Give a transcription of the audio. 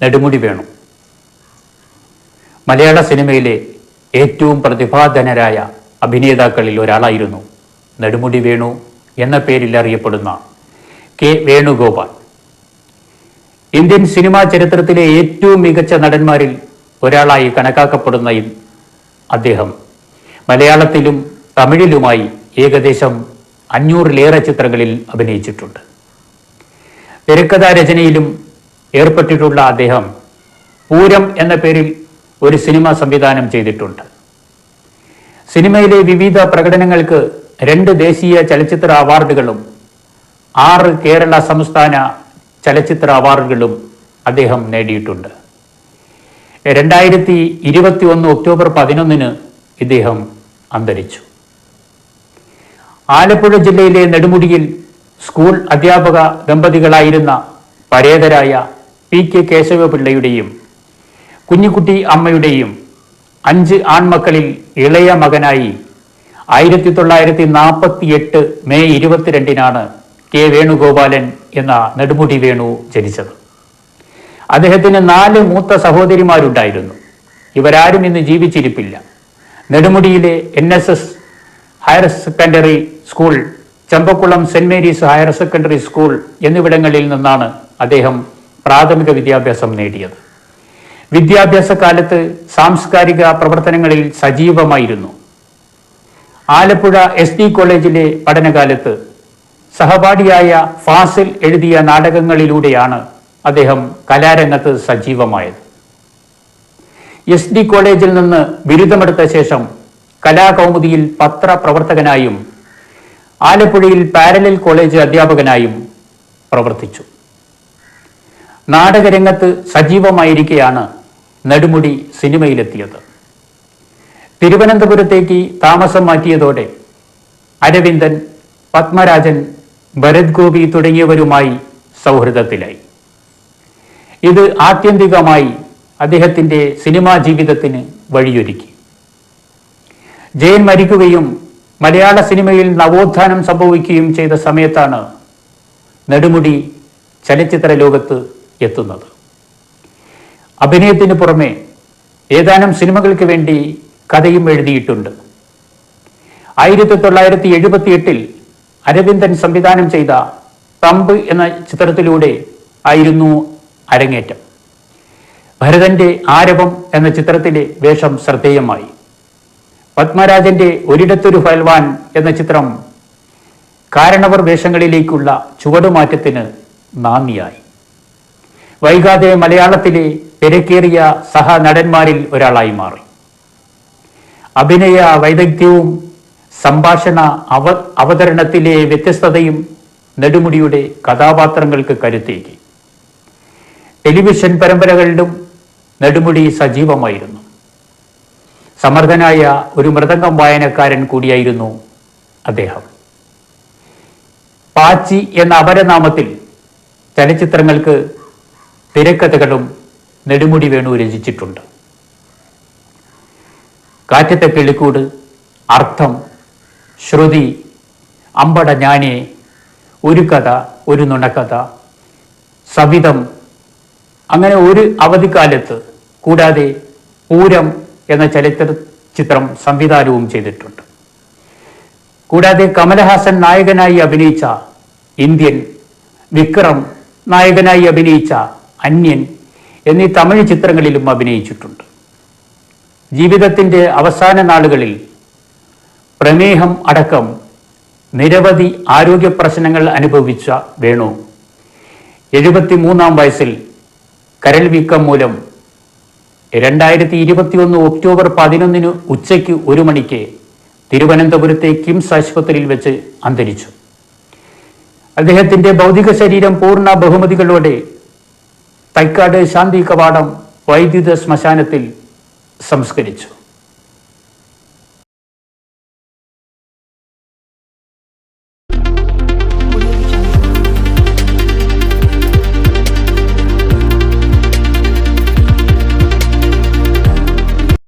നെടുമുടി വേണു. മലയാള സിനിമയിലെ ഏറ്റവും പ്രതിഭാധനരായ അഭിനേതാക്കളിൽ ഒരാളായിരുന്നു നെടുമുടി വേണു എന്ന പേരിൽ അറിയപ്പെടുന്ന കെ വേണുഗോപാൽ. ഇന്ത്യൻ സിനിമാ ചരിത്രത്തിലെ ഏറ്റവും മികച്ച നടന്മാരിൽ ഒരാളായി കണക്കാക്കപ്പെടുന്ന അദ്ദേഹം. മലയാളത്തിലും തമിഴിലുമായി ഏകദേശം അഞ്ഞൂറിലേറെ ചിത്രങ്ങളിൽ അഭിനയിച്ചിട്ടുണ്ട്. തിരക്കഥാ രചനയിലും ഏർപ്പെട്ടിട്ടുള്ള അദ്ദേഹം പൂരം എന്ന പേരിൽ ഒരു സിനിമ സംവിധാനം ചെയ്തിട്ടുണ്ട്. സിനിമയിലെ വിവിധ പ്രകടനങ്ങൾക്ക് രണ്ട് ദേശീയ ചലച്ചിത്ര അവാർഡുകളും ആറ് കേരള സംസ്ഥാന ചലച്ചിത്ര അവാർഡുകളും അദ്ദേഹം നേടിയിട്ടുണ്ട്. രണ്ടായിരത്തി ഇരുപത്തി ഒന്ന് ഒക്ടോബർ പതിനൊന്നിന് ഇദ്ദേഹം അന്തരിച്ചു. ആലപ്പുഴ ജില്ലയിലെ നെടുമുടിയിൽ സ്കൂൾ അധ്യാപക ദമ്പതികളായിരുന്ന പരേതരായ പി കെ കേശവപിള്ളയുടെയും കുഞ്ഞിക്കുട്ടി അമ്മയുടെയും അഞ്ച് ആൺമക്കളിൽ ഇളയ മകനായി ആയിരത്തി തൊള്ളായിരത്തി നാൽപ്പത്തി എട്ട് മെയ് ഇരുപത്തിരണ്ടിനാണ് കെ വേണുഗോപാലൻ എന്ന നെടുമുടി വേണു ജനിച്ചത്. അദ്ദേഹത്തിന് നാല് മൂത്ത സഹോദരിമാരുണ്ടായിരുന്നു. ഇവരാരും ഇന്ന് ജീവിച്ചിരിപ്പില്ല. നെടുമുടിയിലെ N S S higher secondary school Champakulam saint Mary's higher secondary school എന്നിവിടങ്ങളിൽ നിന്നാണ് അദ്ദേഹം പ്രാഥമിക വിദ്യാഭ്യാസം നേടിയത്. വിദ്യാഭ്യാസ കാലത്ത് സാംസ്കാരിക പ്രവർത്തനങ്ങളിൽ സജീവമായിരുന്നു. ആലപ്പുഴ എസ് ഡി കോളേജിലെ പഠനകാലത്ത് സഹപാഠിയായ ഫാസിൽ എഴുതിയ നാടകങ്ങളിലൂടെയാണ് അദ്ദേഹം കലാരംഗത്ത് സജീവമായത്. എസ് ഡി കോളേജിൽ നിന്ന് ബിരുദമെടുത്ത ശേഷം കലാകൗമുദിയിൽ പത്രപ്രവർത്തകനായും ആലപ്പുഴയിൽ പാരലൽ കോളേജ് അധ്യാപകനായും പ്രവർത്തിച്ചു. നാടകരംഗത്ത് സജീവമായിരിക്കെയാണ് നെടുമുടി സിനിമയിലെത്തിയത്. തിരുവനന്തപുരത്തേക്ക് താമസം മാറ്റിയതോടെ അരവിന്ദൻ പത്മരാജൻ ഭരത് ഗോപി തുടങ്ങിയവരുമായി സൗഹൃദത്തിലായി. ഇത് ആത്യന്തികമായി അദ്ദേഹത്തിന്റെ സിനിമാ ജീവിതത്തിന് വഴിയൊരുക്കി. ജയൻ മരിക്കുകയും മലയാള സിനിമയിൽ നവോത്ഥാനം സംഭവിക്കുകയും ചെയ്ത സമയത്താണ് നെടുമുടി ചലച്ചിത്ര ലോകത്ത് എത്തുന്നത്. അഭിനയത്തിന് പുറമെ ഏതാനും സിനിമകൾക്ക് വേണ്ടി കഥയും എഴുതിയിട്ടുണ്ട്. ആയിരത്തി തൊള്ളായിരത്തി എഴുപത്തി എട്ടിൽ അരവിന്ദൻ സംവിധാനം ചെയ്ത തമ്പ് എന്ന ചിത്രത്തിലൂടെ ആയിരുന്നു അരങ്ങേറ്റം. ഭരതന്റെ ആരവം എന്ന ചിത്രത്തിലെ വേഷം ശ്രദ്ധേയമായി. പത്മരാജന്റെ ഒരിടത്തൊരു ഫൽവാൻ എന്ന ചിത്രം കാരണവർ വേഷങ്ങളിലേക്കുള്ള ചുവടുമാറ്റത്തിന് നാന്ദിയായി. വൈകാതെ മലയാളത്തിലെ തിരക്കേറിയ സഹനടന്മാരിൽ ഒരാളായി മാറി. അഭിനയ വൈദഗ്ധ്യവും സംഭാഷണ അവ അവതരണത്തിലെ വ്യത്യസ്തതയും നെടുമുടിയുടെ കഥാപാത്രങ്ങൾക്ക് കരുത്തേക്കി ടെലിവിഷൻ പരമ്പരകളിലും നെടുമുടി സജീവമായിരുന്നു. സമർത്ഥനായ ഒരു മൃദംഗം വായനക്കാരൻ കൂടിയായിരുന്നു അദ്ദേഹം. പാച്ചി എന്ന അപരനാമത്തിൽ ചലച്ചിത്രങ്ങൾക്ക് തിരക്കഥകളും നെടുമുടി വേണു രചിച്ചിട്ടുണ്ട്. കാറ്റത്തെ കിളിക്കൂട് അർത്ഥം ശ്രുതി അമ്പട ഞാനേ ഒരു കഥ ഒരു നുണക്കഥ സവിതം അങ്ങനെ ഒരു അവധിക്കാലത്ത് കൂടാതെ പൂരം എന്ന ചലച്ചിത്ര ചിത്രം സംവിധാനവും ചെയ്തിട്ടുണ്ട്. കൂടാതെ കമലഹാസൻ നായകനായി അഭിനയിച്ച ഇന്ത്യൻ വിക്രം നായകനായി അഭിനയിച്ച അന്യൻ എന്നീ തമിഴ് ചിത്രങ്ങളിലും അഭിനയിച്ചിട്ടുണ്ട്. ജീവിതത്തിന്റെ അവസാന നാളുകളിൽ പ്രമേഹം അടക്കം നിരവധി ആരോഗ്യ പ്രശ്നങ്ങൾ അനുഭവിച്ച വേണു. എഴുപത്തിമൂന്നാം വയസ്സിൽ കരൾ വീക്കം മൂലം രണ്ടായിരത്തി ഇരുപത്തിയൊന്ന് ഒക്ടോബർ പതിനൊന്നിന് ഉച്ചയ്ക്ക് ഒരു മണിക്ക് തിരുവനന്തപുരത്തെ കിംസ് ആശുപത്രിയിൽ വെച്ച് അന്തരിച്ചു. അദ്ദേഹത്തിന്റെ ഭൗതിക ശരീരം പൂർണ ബഹുമതികളോടെ തൈക്കാട് ശാന്തി കവാടം വൈദ്യുത ശ്മശാനത്തിൽ സംസ്കരിച്ചു.